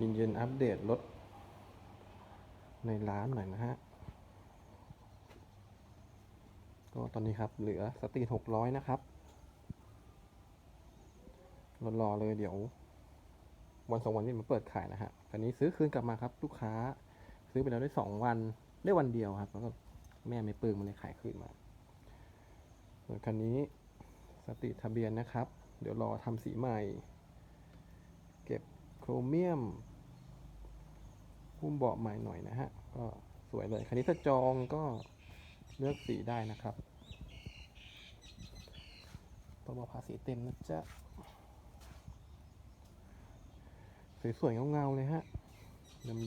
ยินเย็นอัปเดตรถในร้านหน่อยนะฮะ ก็ตอนนี้ครับเหลือสตรีทหกร้อยนะครับรอๆเลยเดี๋ยว วันสองวันนี้มาเปิดขายนะฮะคันนี้ซื้อคืนกลับมาครับ ลูกค้า ซื้อไปแล้วได้สองวันได้วันเดียวครับ แล้วก็แม่ไม่ปลื้มมันเลยขายคืนมาส่วนคันนี้สตรีททะเบียนนะครับ เดี๋ยวรอทำสีใหม่ เก็บโครเมียม หุ้มเบาะใหม่หน่อยนะฮะ ก็สวยเลยคันนี้ถ้าจองก็เลือกสีได้นะครับต้องบอกภาษีเต็มนะจ๊ะ สวยๆเงาๆเลยฮะ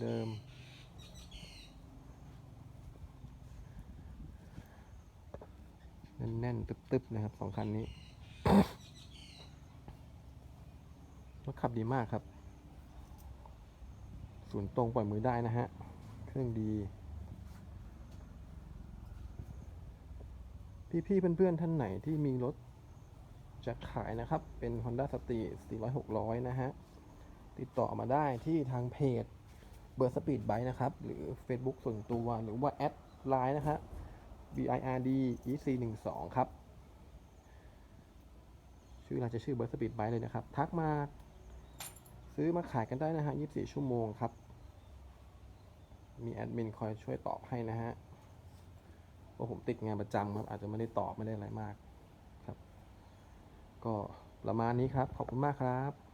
เดิมๆแน่นๆ ตึบๆ นะครับสองคันนี้รถขับดีมากครับ ศูนย์ตรงปล่อยมือได้นะฮะ เครื่องดี พี่ๆเพื่อนๆท่านไหนที่มีรถจะขายนะครับ เป็น Honda Street 400 600 นะฮะ ติดต่อมาได้ที่ทางเพจเบอร์สปีดไบนะครับ หรือ Facebook ส่วนตัวหรือว่าแอดไลน์นะฮะ BIRD EC 1 2 ครับ ชื่อเราจะชื่อเบอร์สปีดไบเลยนะครับ ทักมา ซื้อมาขายกันได้นะฮะ 24 ชั่วโมงครับ มีแอดมินคอยช่วยตอบให้นะฮะเพราะผมติดงานประจำครับ อาจจะไม่ได้ตอบไม่ได้อะไรมากครับ ก็ประมาณนี้ครับ ขอบคุณมากครับ